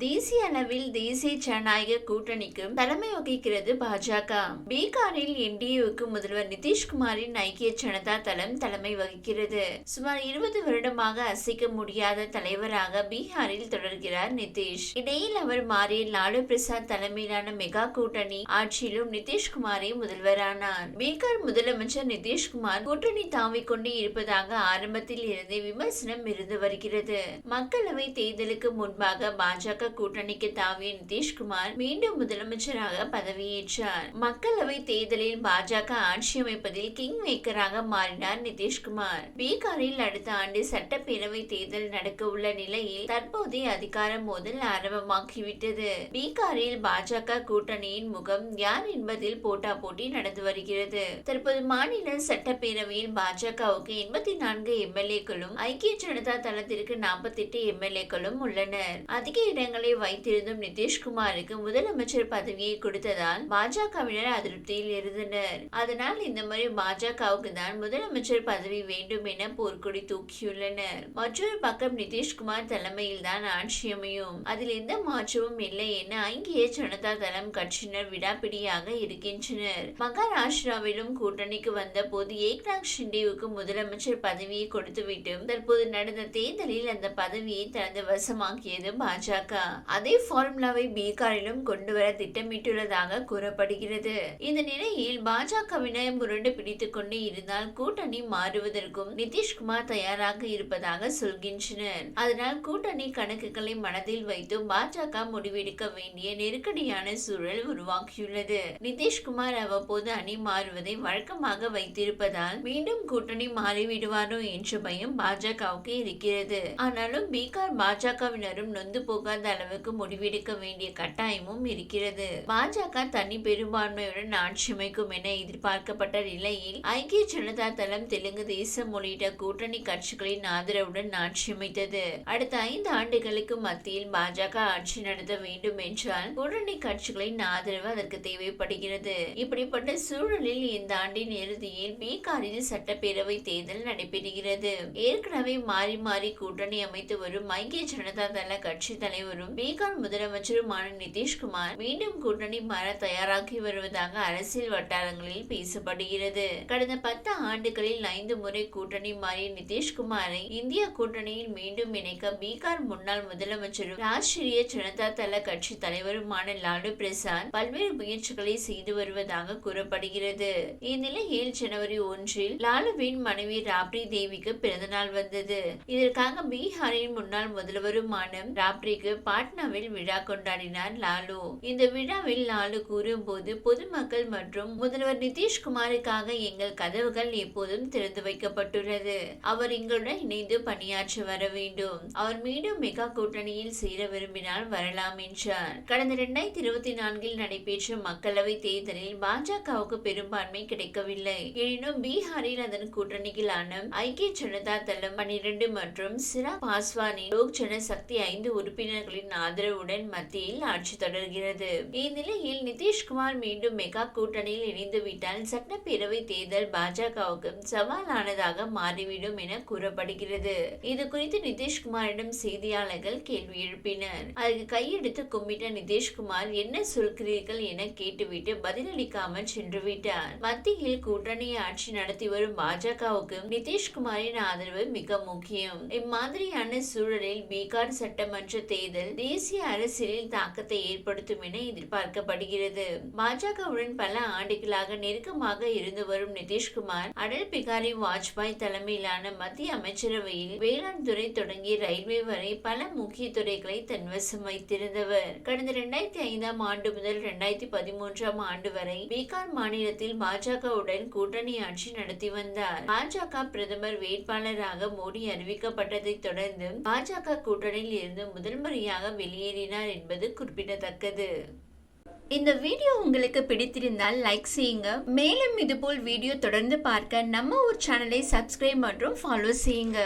தேசிய அளவில் தேசிய ஜனநாயக கூட்டணிக்கும் தலைமை வகிக்கிறது பாஜக. பீகாரில் என்டிஏவுக்கு முதல்வர் நிதிஷ்குமாரின் ஐக்கிய ஜனதா தளம் தலைமை வகிக்கிறது. சுமார் இருபது வருடமாக அசைக்க முடியாத தலைவராக பீகாரில் தொடர்கிறார் நிதிஷ். இடையில் அவர் மாறிய லாலு பிரசாத் தலைமையிலான மெகா கூட்டணி ஆட்சியிலும் நிதிஷ்குமாரே முதல்வரானார். பீகார் முதலமைச்சர் நிதிஷ்குமார் கூட்டணி தாவிக் கொண்டு இருப்பதாக ஆரம்பத்தில் இருந்தே விமர்சனம் இருந்து வருகிறது. மக்களவை தேர்தலுக்கு முன்பாக பாஜக கூட்டணிக்கு தாவிய நிதிஷ்குமார் மீண்டும் முதலமைச்சராக பதவியேற்றார். மக்களவை தேர்தலில் பாஜக ஆட்சி அமைப்பதில் கிங் மேக்கராக மாறினார் நிதிஷ்குமார். பீகாரில் அடுத்த ஆண்டு சட்டப்பேரவை தேர்தல் நடக்க உள்ள நிலையில் தற்போதைய அதிகார மோதல் ஆரம்பமாகிவிட்டது. பீகாரில் பாஜக கூட்டணியின் முகம் யார் என்பதில் போட்டா போட்டி நடந்து வருகிறது. தற்போது மாநில சட்டப்பேரவையில் பாஜகவுக்கு எண்பத்தி நான்கு எம்எல்ஏக்களும் ஐக்கிய ஜனதா தளத்திற்கு நாற்பத்தி எட்டு எம்எல்ஏக்களும் உள்ளனர். அதிக இடங்கள் வைத்திருந்தும் நிதிஷ்குமாருக்கு முதலமைச்சர் பதவியை கொடுத்ததால் பாஜகவினர் அதிருப்தியில் இருந்தனர். அதனால் இந்த முறை பாஜகவுக்கு தான் முதலமைச்சர் பதவி வேண்டும் என போர்க்கொடி தூக்கியுள்ளனர். மற்றொரு பக்கம் நிதிஷ்குமார் தலைமையில் தான் ஆட்சி அமையும். அதில் எந்த மாற்றமும் இல்லை என ஐக்கிய ஜனதா தளம் கட்சியினர் விடாப்பிடியாக இருக்கின்றனர். மகாராஷ்டிராவிலும் கூட்டணிக்கு வந்த போது ஏக்நாத் ஷிண்டேவுக்கு முதலமைச்சர் பதவியை கொடுத்துவிட்டு தற்போது நடந்த தேர்தலில் அந்த பதவியை தனது வசமாக்கியது பாஜக. அதே ஃபார்முலாவை பீகாரிலும் கொண்டு வர திட்டமிட்டுள்ளதாக கூறப்படுகிறது. இந்த நிலையில் பாஜகவினர் முரண்டு பிடித்துக் கொண்டு இருந்தால் கூட்டணி மாறுவதற்கும் நிதிஷ்குமார் தயாராக இருப்பதாக சொல்கின்றனர். அதனால் கூட்டணி கணக்குகளை மனதில் வைத்து பாஜக முடிவெடுக்க வேண்டிய நெருக்கடியான சூழல் உருவாக்கியுள்ளது நிதிஷ்குமார் அவ்வப்போது அணி மாறுவதை வழக்கமாக வைத்திருப்பதால் மீண்டும் கூட்டணி மாறிவிடுவாரோ என்ற பயம் பாஜகவுக்கு இருக்கிறது. ஆனாலும் பீகார் பாஜகவினரும் நொந்து போகாத அளவுக்கு முடிவெடுக்க வேண்டிய கட்டாயமும் இருக்கிறது. பாஜக தனி பெரும்பான்மையுடன் ஆட்சி அமைக்கும் என எதிர்பார்க்கப்பட்ட நிலையில் ஐக்கிய ஜனதா தளம் தெலுங்கு தேசம் உள்ளிட்ட கூட்டணி கட்சிகளின் ஆதரவுடன் ஆட்சி அமைத்தது அடுத்த ஐந்து ஆண்டுகளுக்கு மத்தியில் பாஜக ஆட்சி நடத்த வேண்டும் என்றால் கூட்டணி கட்சிகளின் ஆதரவு அதற்கு தேவைப்படுகிறது. இப்படிப்பட்ட சூழலில் இந்த ஆண்டின் இறுதியில் பீகாரில் சட்டப்பேரவை தேர்தல் நடைபெறுகிறது. ஏற்கனவே மாறி மாறி கூட்டணி அமைத்து வரும் ஐக்கிய ஜனதா தள கட்சி தலைவர் தலைவரும் பீகார் முதலமைச்சருமான நிதிஷ்குமார் மீண்டும் கூட்டணி மாற தயாராகி வருவதாக அரசியல் வட்டாரங்களில் பேசப்படுகிறது. கடந்த பத்து ஆண்டுகளில் ஐந்து முறை கூட்டணி மாறிய நிதிஷ்குமாரை இந்திய கூட்டணியில் மீண்டும் இணைக்க பீகார் முன்னாள் முதலமைச்சரும் ராஷ்டிரிய ஜனதா தள கட்சி தலைவருமான லாலு பிரசாத் பல்வேறு முயற்சிகளை செய்து வருவதாக கூறப்படுகிறது. இந்நிலையில் ஜனவரி ஒன்றில் லாலுவின் மனைவி ராப்ரி தேவிக்கு பிறந்தநாள் வந்தது. இதற்காக பீகாரின் முன்னாள் முதல்வருமான ராப்ரிக்கு பாட்னாவில் விழா கொண்டாடினார் லாலு. இந்த விழாவில் லாலு கூறும்போது பொதுமக்கள் மற்றும் முதல்வர் நிதிஷ்குமாருக்காக எங்கள் கதவுகள் எப்போதும் திறந்து வைக்கப்பட்டுள்ளது. அவர் எங்களுடன் இணைந்து பணியாற்ற வர வேண்டும். அவர் மீண்டும் மெகா கூட்டணியில் சேர விரும்பினால் வரலாம் என்றார். கடந்த இரண்டாயிரத்தி இருபத்தி நான்கில் நடைபெற்ற மக்களவை தேர்தலில் பாஜகவுக்கு பெரும்பான்மை கிடைக்கவில்லை. எனினும் பீகாரில் அதன் கூட்டணிகளான ஐக்கிய ஜனதா தளம் பனிரெண்டு மற்றும் சிரா பாஸ்வானின் லோக் ஜனசக்தி ஐந்து உறுப்பினர்களின் ஆதரவுடன் மத்தியில் ஆட்சி தொடர்கிறது. இந்நிலையில் நிதிஷ்குமார் மீண்டும் மெகா கூட்டணியில் இணைந்துவிட்டால் சட்டப்பேரவை தேர்தல் பாஜகவுக்கு சவாலானதாக மாறிவிடும் என கூறப்படுகிறது. இது குறித்து நிதிஷ்குமாரிடம் செய்தியாளர்கள் கேள்வி எழுப்பினர். அதற்கு கையெடுத்து கும்பிட்ட நிதிஷ்குமார் என்ன சொல்கிறீர்கள்? என கேட்டுவிட்டு பதிலளிக்காமல் சென்று விட்டார் மத்தியில் கூட்டணி ஆட்சி நடத்தி வரும் பாஜகவுக்கும் நிதிஷ்குமாரின் ஆதரவு மிக முக்கியம். இம்மாதிரியான சூழலில் பீகார் சட்டமன்ற தேர்தல் தேசிய அரசியலில் தாக்கத்தை ஏற்படுத்தும் என எதிர்பார்க்கப்படுகிறது. பாஜகவுடன் பல ஆண்டுகளாக நெருக்கமாக இருந்து வரும் நிதிஷ்குமார் அடல் பிகாரி வாஜ்பாய் தலைமையிலான மத்திய அமைச்சரவையில் வேளாண் துறை தொடங்கி ரயில்வே வரை பல முக்கிய துறைகளை தன்வசம் வைத்திருந்தவர். கடந்த இரண்டாயிரத்தி ஐந்தாம் ஆண்டு முதல் இரண்டாயிரத்தி பதிமூன்றாம் ஆண்டு வரை பீகார் மாநிலத்தில் பாஜகவுடன் கூட்டணி ஆட்சி நடத்தி வந்தார். பாஜக பிரதமர் வேட்பாளராக மோடி அறிவிக்கப்பட்டதை தொடர்ந்து பாஜக கூட்டணியில் இருந்து முதல் முறையாக வெளியேறினார் என்பது குறிப்பிடத்தக்கது. இந்த வீடியோ உங்களுக்கு பிடித்திருந்தால் லைக் செய்யுங்க. மேலும் இதுபோல் வீடியோ தொடர்ந்து பார்க்க நம்ம ஒரு சேனலை சப்ஸ்கிரைப் மற்றும் ஃபாலோ செய்யுங்க.